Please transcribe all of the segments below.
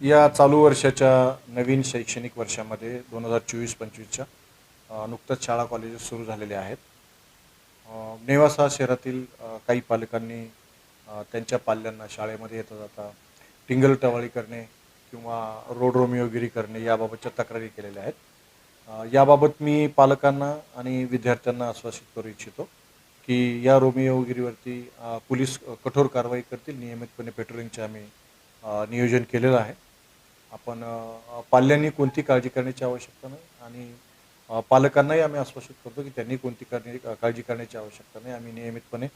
या चालू वर्षाच्या नवीन शैक्षणिक वर्षामध्ये दोन हजार चोवीस पंचवीसच्या नुकतंच शाळा कॉलेजेस सुरू झालेले आहेत. नेवासा शहरातील काही पालकांनी त्यांच्या पाल्यांना शाळेमध्ये येता जाता टिंगल टवाळी करणे किंवा रोड रोमिओगिरी करणे याबाबतच्या तक्रारी केलेल्या आहेत. याबाबत मी पालकांना आणि विद्यार्थ्यांना आश्वासित करू इच्छितो की या रोमिओगिरीवरती पोलीस कठोर कारवाई करतील. नियमितपणे पेट्रोलिंगचे आम्ही नियोजन केलेलं आहे. आपण पाल्यांनी कोणती काळजी करण्याची आवश्यकता नाही आणि पालकांनाही आम्ही आश्वासित करतो की त्यांनी कोणती करणे काळजी करण्याची आवश्यकता नाही. आम्ही नियमितपणे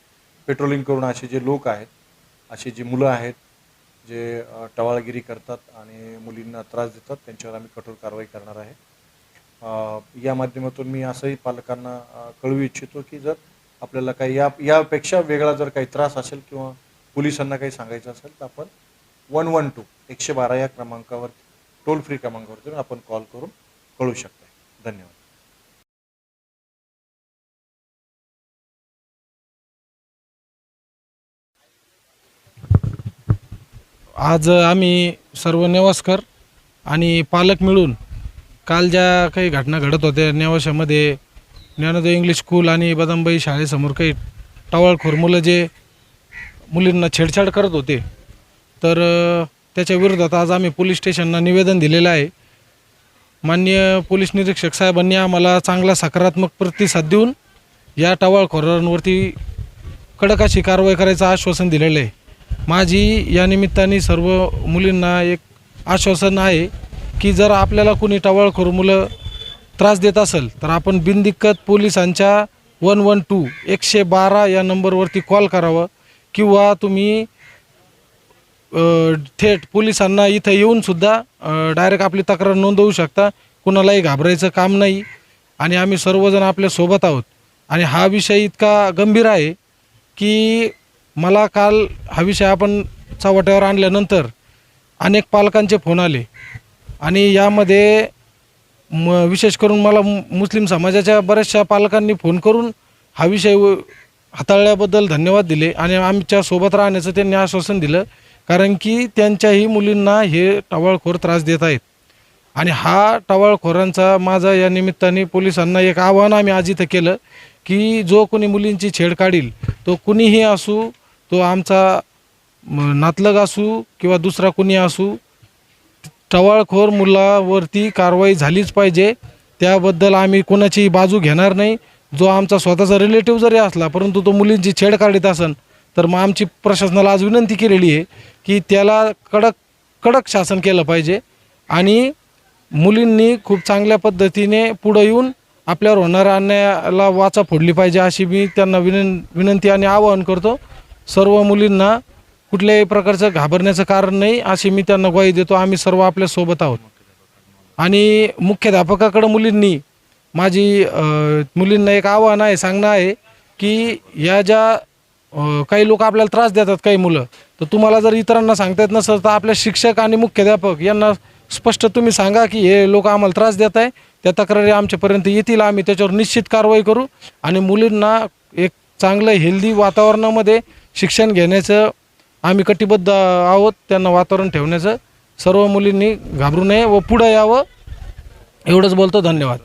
पेट्रोलिंग करून असे जे लोक आहेत अशी जी मुलं आहेत जे टवाळगिरी करतात आणि मुलींना त्रास देतात त्यांच्यावर आम्ही कठोर कारवाई करणार आहे. या माध्यमातून मी असंही पालकांना कळवू इच्छितो की जर आपल्याला काही या यापेक्षा वेगळा जर काही त्रास असेल किंवा पोलिसांना काही सांगायचं असेल तर आपण वन वन टू एकशे बारा या क्रमांकावर टोल फ्री क्रमांकावर आपण कॉल करून कळू शकता धन्यवाद आज आम्ही सर्व नेवासकर आणि पालक मिळून काल ज्या काही घटना घडत होत्या नेवाशामध्ये ज्ञानोदय इंग्लिश स्कूल आणि बदामबाई शाळेसमोर काही टवाळखोर मुलं जे मुलींना छेडछाड करत होते तर त्याच्या विरोधात आज आम्ही पोलीस स्टेशनला निवेदन दिलेलं आहे. माननीय पोलीस निरीक्षक साहेबांनी आम्हाला चांगला सकारात्मक प्रतिसाद देऊन या टवाळखोरांवरती कडक अशी कारवाई करायचं आश्वासन दिलेलं आहे. माझी या निमित्ताने सर्व मुलींना एक आश्वासन आहे की जर आपल्याला कोणी टवाळखोर मुलं त्रास देत असेल तर आपण बिनदिक्कत पोलिसांच्या वन वन टू एकशे बारा या नंबरवरती कॉल करावं किंवा तुम्ही थेट पोलिसांना इथं येऊनसुद्धा डायरेक्ट आपली तक्रार नोंदवू शकता. कुणालाही घाबरायचं काम नाही. आणि आम्ही सर्वजण आपल्यासोबत आहोत. आणि हा विषय इतका गंभीर आहे की मला काल हा विषय आपण चावट्यावर आणल्यानंतर अनेक पालकांचे फोन आले. आणि यामध्ये म विशेष करून मला मु मुस्लिम समाजाच्या बऱ्याचशा पालकांनी फोन करून हा विषय व- हाताळल्याबद्दल धन्यवाद दिले. आणि आमच्यासोबत राहण्याचं त्यांनी आश्वासन दिलं कारण की त्यांच्याही मुलींना हे टवाळखोर त्रास देत आहेत. आणि हा टवाळखोरांचा माझा या निमित्ताने पोलिसांना एक आव्हान आम्ही आज इथं केलं की जो कोणी मुलींची छेड काढील तो कुणीही असू तो आमचा नातलग असू किंवा दुसरा कुणी असू टवाळखोर मुलावरती कारवाई झालीच पाहिजे. त्याबद्दल आम्ही कोणाची बाजू घेणार नाही. जो आमचा स्वतःचा रिलेटिव्ह जरी असला परंतु तो मुलींची छेड काढीत असन तर मग आमची प्रशासनाला आज विनंती केलेली आहे की त्याला कडक कडक शासन केलं पाहिजे आणि मुलींनी खूप चांगल्या पद्धतीने पुढं येऊन आपल्यावर होणाऱ्या अन्यायाला वाचा फोडली पाहिजे अशी मी त्यांना विनं विनंती आणि आवाहन करतो. सर्व मुलींना कुठल्याही प्रकारचं घाबरण्याचं कारण नाही अशी मी त्यांना ग्वाही देतो. आम्ही सर्व आपल्यासोबत आहोत. आणि मुख्याध्यापकाकडं मुलींनी माझी मुलींना एक आव्हान आहे सांगणं आहे की या ज्या काही लोक आपल्याला त्रास देतात काही मुलं. तर तुम्हाला जर इतरांना सांगता येत नसेल तर आपल्या शिक्षक आणि मुख्याध्यापक यांना स्पष्ट तुम्ही सांगा की हे लोक आम्हाला त्रास देत आहे. त्या तक्रारी आमच्यापर्यंत येतील. आम्ही त्याच्यावर निश्चित कारवाई करू. आणि मुलींना एक चांगलं हेल्दी वातावरणामध्ये शिक्षण घेण्याचं आम्ही कटिबद्ध आहोत. त्यांना वातावरण ठेवण्याचं. सर्व मुलींनी घाबरू नये व पुढं यावं. एवढंच बोलतो. धन्यवाद.